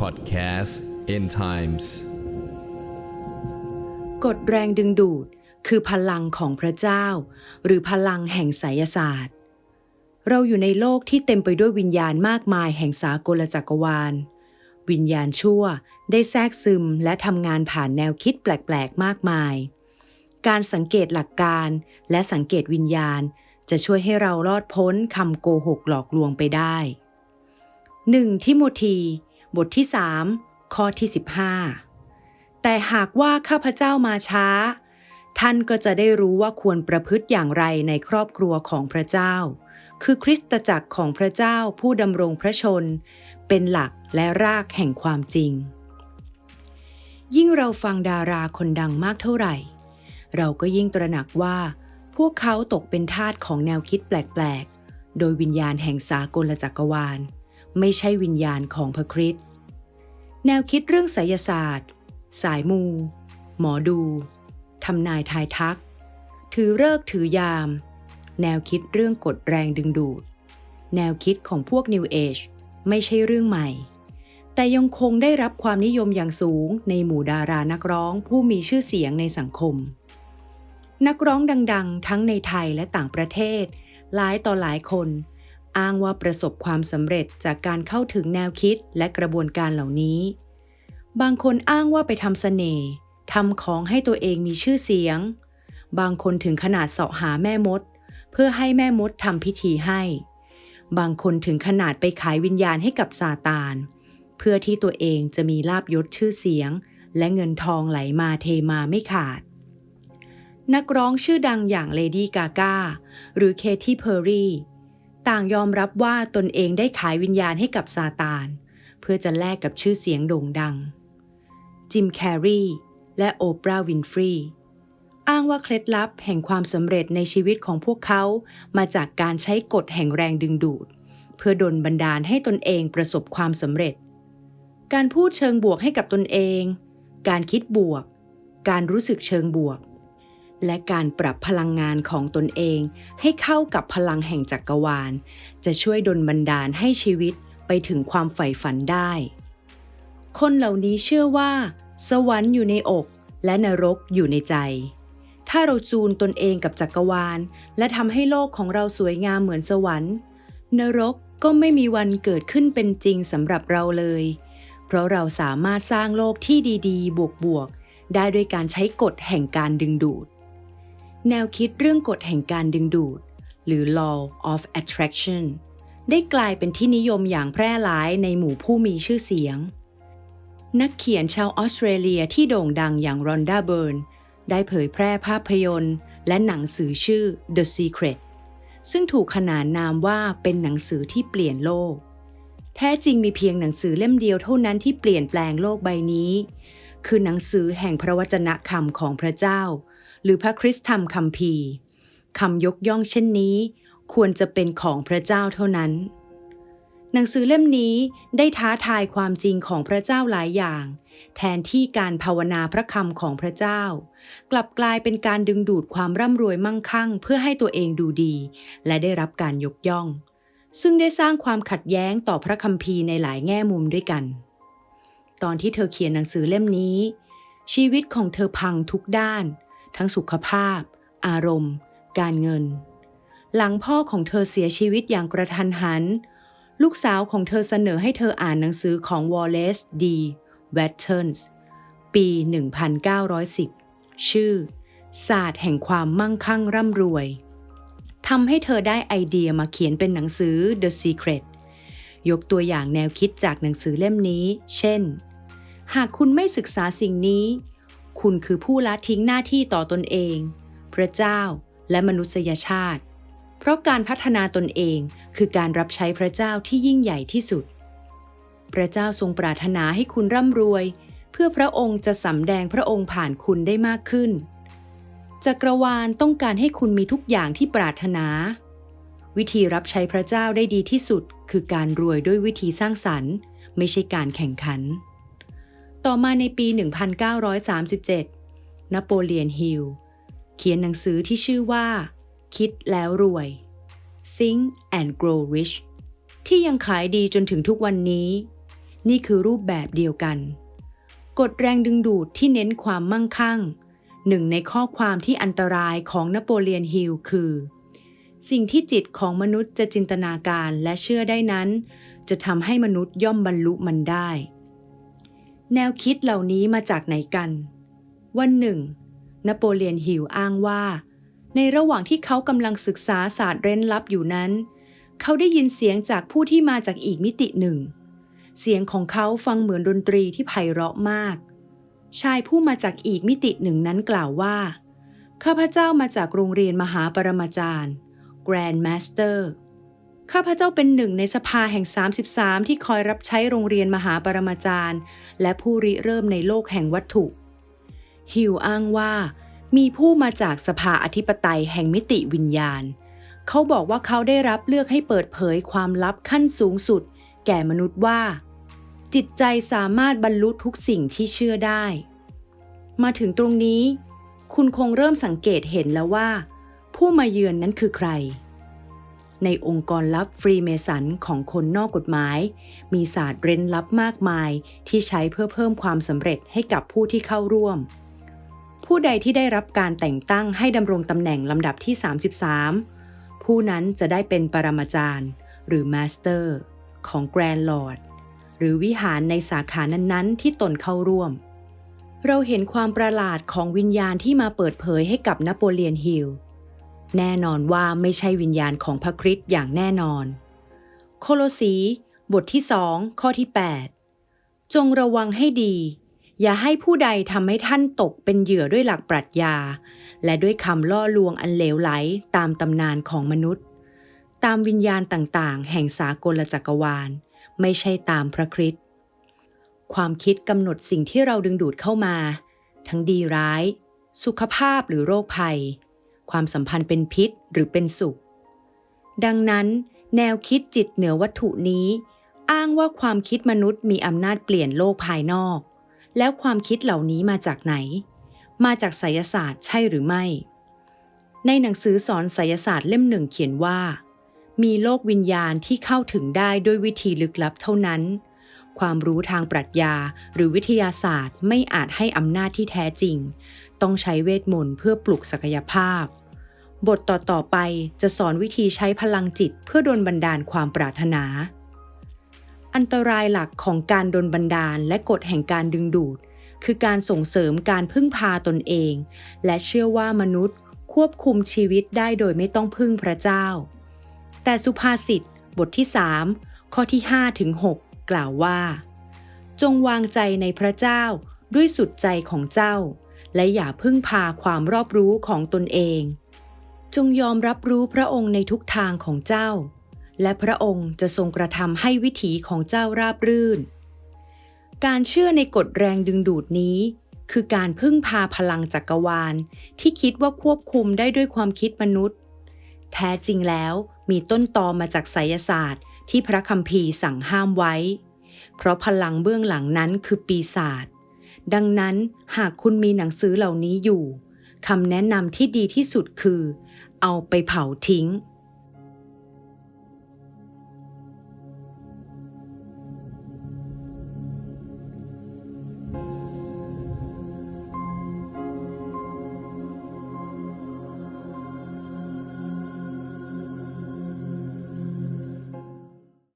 Podcast End Times กฎแรงดึงดูดคือพลังของพระเจ้า หรือพลังแห่งไสยศาสตร์ เราอยู่ในโลกที่เต็มไปด้วยวิญญาณมากมายแห่งสากลจักรวาล วิญญาณชั่วได้แทรกซึมและทำงานผ่านแนวคิดแปลก ๆ มากมาย การสังเกตหลักการและสังเกตวิญญาณ จะช่วยให้เรารอดพ้นคำโกหกหลอกลวงไปได้ 1. ทิโมธี บทที่3ข้อที่ 15 แต่หากว่าข้าพเจ้ามาช้า ท่านก็จะได้รู้ว่าควรประพฤติอย่างไรในครอบครัวของพระเจ้า คือคริสตจักรของพระเจ้าผู้ดำรงพระชน เป็นหลักและรากแห่งความจริง ยิ่งเราฟังดาราคนดังมากเท่าไหร่ เราก็ยิ่งตระหนักว่า พวกเขาตกเป็นทาสของแนวคิดแปลกๆ โดยวิญญาณแห่งสากลจักรวาล ไม่ใช่วิญญาณของพระคริสต์แนวคิดเรื่องไสยศาสตร์ สายมู หมอดูทำนายทายทัก ถือเลิกถือยาม แนวคิดเรื่องกฎแรงดึงดูด แนวคิดของพวก New Age ไม่ใช่เรื่องใหม่ แต่ยังคงได้รับความนิยมอย่างสูงในหมู่ดารานักร้องผู้มีชื่อเสียงในสังคม นักร้องดัง ๆ ทั้งในไทยและต่างประเทศ หลายต่อหลายคน อ้างว่าประสบความสำเร็จจากการเข้าถึงแนวคิดและกระบวนการเหล่านี้ บางคนอ้างว่าไปทำเสน่ห์ทำของให้ตัวเองมีชื่อเสียง บางคนถึงขนาดเสาะหาแม่มด เพื่อให้แม่มดทำพิธีให้ บางคนถึงขนาดไปขายวิญญาณให้กับซาตาน เพื่อที่ตัวเองจะมีลาบยศชื่อเสียง และเงินทองไหลมาเทมาไม่ขาดนักร้องชื่อดังอย่างเลดี้กากาหรือเคที่เพอร์รี่ ต่างยอมรับว่าตนเองได้ขายวิญญาณให้กับซาตาน เพื่อจะแลกกับชื่อเสียงโด่งดัง จิมแคร์รีและโอปราห์วินฟรีอ้างว่าเคล็ดลับแห่งความสำเร็จในชีวิตของพวกเขา มาจากการใช้กฎแห่งแรงดึงดูด เพื่อดลบันดาลให้ตนเองประสบความสำเร็จ การพูดเชิงบวกให้กับตนเอง การคิดบวก การรู้สึกเชิงบวก และการปรับพลังงานของตนเอง ให้เข้ากับพลังแห่งจักรวาล จะช่วยดลบันดาลให้ชีวิตไปถึงความใฝ่ฝันได้ คนเหล่านี้เชื่อว่า สวรรค์อยู่ในอกและนรกอยู่ในใจ ถ้าเราจูนตนเองกับจักรวาล และทำให้โลกของเราสวยงามเหมือนสวรรค์ นรกก็ไม่มีวันเกิดขึ้นเป็นจริงสำหรับเราเลย เพราะเราสามารถสร้างโลกที่ดีๆ บวกๆ ได้ด้วยการใช้กฎแห่งการดึงดูด แนวคิดเรื่องกฎแห่งการดึงดูด หรือ law of attraction ได้กลายเป็นที่นิยมอย่างแพร่หลายในหมู่ผู้มีชื่อเสียง นักเขียนชาวออสเตรเลียที่โด่งดังอย่างรอนดาเบิร์นได้เผยแพร่ภาพยนตร์ และหนังสือชื่อ The Secret ซึ่งถูกขนานนามว่าเป็นหนังสือที่เปลี่ยนโลก แท้จริงมีเพียงหนังสือเล่มเดียวเท่านั้นที่เปลี่ยนแปลงโลกใบนี้ คือหนังสือแห่งพระวจนะคำของพระเจ้า หรือพระคริสตธรรมคัมภีร์คำยกย่องเช่นนี้ ควรจะเป็นของพระเจ้าเท่านั้น หนังสือเล่มนี้ได้ท้าทายความจริงของพระเจ้าหลายอย่าง แทนที่การภาวนาพระคำของพระเจ้า กลับกลายเป็นการดึงดูดความร่ำรวยมั่งคั่ง เพื่อให้ตัวเองดูดี และได้รับการยกย่อง ซึ่งได้สร้างความขัดแย้งต่อพระคัมภีร์ในหลายแง่มุมด้วยกัน ตอนที่เธอเขียนหนังสือเล่มนี้ชีวิตของเธอพังทุกด้าน ทั้งสุขภาพ อารมณ์ การเงิน หลังพ่อของเธอเสียชีวิตอย่างกระทันหัน ลูกสาวของเธอเสนอให้เธออ่านหนังสือของ Wallace D. Wattles ปี 1910 ชื่อ ศาสตร์แห่งความมั่งคั่งร่ำรวยทำให้เธอได้ไอเดียมาเขียนเป็นหนังสือ The Secret ยกตัวอย่างแนวคิดจากหนังสือเล่มนี้ เช่น หากคุณไม่ศึกษาสิ่งนี้ คุณคือผู้ละทิ้งหน้าที่ต่อตนเอง พระเจ้าและมนุษยชาติ เพราะการพัฒนาตนเองคือการรับใช้พระเจ้าที่ยิ่งใหญ่ที่สุด พระเจ้าทรงปรารถนาให้คุณร่ำรวย เพื่อพระองค์จะสำแดงพระองค์ผ่านคุณได้มากขึ้น จักรวาลต้องการให้คุณมีทุกอย่างที่ปรารถนา วิธีรับใช้พระเจ้าได้ดีที่สุด คือการรวยด้วยวิธีสร้างสรรค์ ไม่ใช่การแข่งขัน ต่อมาในปี 1937 นโปเลียนฮิลเขียนหนังสือที่ชื่อว่า คิดแล้วรวย Think and Grow Rich ที่ยังขายดีจนถึงทุกวันนี้ นี่คือรูปแบบเดียวกัน กฎแรงดึงดูดที่เน้นความมั่งคั่ง หนึ่งในข้อความที่อันตรายของนโปเลียนฮิลคือ สิ่งที่จิตของมนุษย์จะจินตนาการและเชื่อได้นั้น จะทำให้มนุษย์ย่อมบรรลุมันได้ แนวคิดเหล่านี้มาจากไหนกัน วันหนึ่ง นโปเลียนฮิลอ้างว่า ในระหว่างที่เขากำลังศึกษาศาสตร์เร้นลับอยู่นั้น เขาได้ยินเสียงจากผู้ที่มาจากอีกมิติหนึ่ง เสียงของเขาฟังเหมือนดนตรีที่ไพเราะมาก ชายผู้มาจากอีกมิติหนึ่งนั้นกล่าวว่า ข้าพเจ้ามาจากโรงเรียนมหาปรมาจารย์ Grand Master ข้าพเจ้าเป็นหนึ่งในสภาแห่ง 33 ที่คอยรับใช้โรงเรียนมหาปรมาจารย์ และผู้ริเริ่มในโลกแห่งวัตถุ ฮิวอ้างว่า มีผู้มาจากสภาอธิปไตยแห่งมิติวิญญาณ เขาบอกว่าเขาได้รับเลือกให้เปิดเผยความลับขั้นสูงสุด แก่มนุษย์ว่า จิตใจสามารถบรรลุทุกสิ่งที่เชื่อได้ มาถึงตรงนี้ คุณคงเริ่มสังเกตเห็นแล้วว่า ผู้มาเยือนนั้นคือใคร ในองค์กรลับฟรีเมสันของคนนอกกฎหมาย มีศาสตร์เร้นลับมากมายที่ใช้เพื่อเพิ่มความสำเร็จให้กับผู้ที่เข้าร่วม ผู้ใดที่ได้รับการแต่งตั้งให้ดำรงตำแหน่งลำดับที่ 33 ผู้นั้นจะได้เป็นปรมาจารย์ หรือมาสเตอร์ ของแกรนด์ลอร์ดหรือวิหารในสาขานั้นๆ ที่ตนเข้าร่วม เราเห็นความประหลาดของวิญญาณที่มาเปิดเผยให้กับนโปเลียนฮิล แน่นอนว่าไม่ใช่วิญญาณของพระคริสต์อย่างแน่นอน โคโลสีบทที่สองข้อที่ 8 จงระวังให้ดี อย่าให้ผู้ใดทำให้ท่านตกเป็นเหยื่อด้วยหลักปรัชญา และด้วยคำล่อลวงอันเลวไหลตามตำนานของมนุษย์ ตามวิญญาณต่างๆ แห่งสากลจักรวาล ไม่ใช่ตามพระคริสต์ความคิดกำหนดสิ่งที่เราดึงดูดเข้ามา ทั้งดีร้าย สุขภาพหรือโรคภัย ความสัมพันธ์เป็นพิษหรือเป็นสุข ดังนั้น แนวคิดจิตเหนือวัตถุนี้ อ้างว่าความคิดมนุษย์มีอำนาจเปลี่ยนโลกภายนอก แล้วความคิดเหล่านี้มาจากไหน มาจากไสยศาสตร์ใช่หรือไม่ ในหนังสือสอนไสยศาสตร์เล่มหนึ่งเขียนว่า มีโลกวิญญาณที่เข้าถึงได้ด้วยวิธีลึกลับเท่านั้นความรู้ทางปรัชญาหรือวิทยาศาสตร์ไม่อาจให้อำนาจที่แท้จริง ต้องใช้เวทมนต์เพื่อปลุกศักยภาพ บทต่อๆไปจะสอนวิธีใช้พลังจิตเพื่อดลบันดาลความปรารถนา อันตรายหลักของการดลบันดาลและกฎแห่งการดึงดูด คือการส่งเสริมการพึ่งพาตนเอง และเชื่อว่ามนุษย์ควบคุมชีวิตได้โดยไม่ต้องพึ่งพระเจ้า แต่สุภาษิตบทที่ 3 ข้อที่5ถึง6กล่าวว่า จงวางใจในพระเจ้าด้วยสุดใจของเจ้า และอย่าพึ่งพาความรอบรู้ของตนเอง จงยอมรับรู้พระองค์ในทุกทางของเจ้า และพระองค์จะทรงกระทำให้วิถีของเจ้าราบรื่น การเชื่อในกฎแรงดึงดูดนี้ คือการพึ่งพาพลังจักรวาล ที่คิดว่าควบคุมได้ด้วยความคิดมนุษย์ แท้จริงแล้วมีต้นตอมาจากไสยศาสตร์ ที่พระคัมภีร์สั่งห้ามไว้ เพราะพลังเบื้องหลังนั้นคือปีศาจ ดังนั้นหากคุณมีหนังสือเหล่านี้อยู่คำแนะนำที่ดีที่สุดคือ เอาไปเผาทิ้ง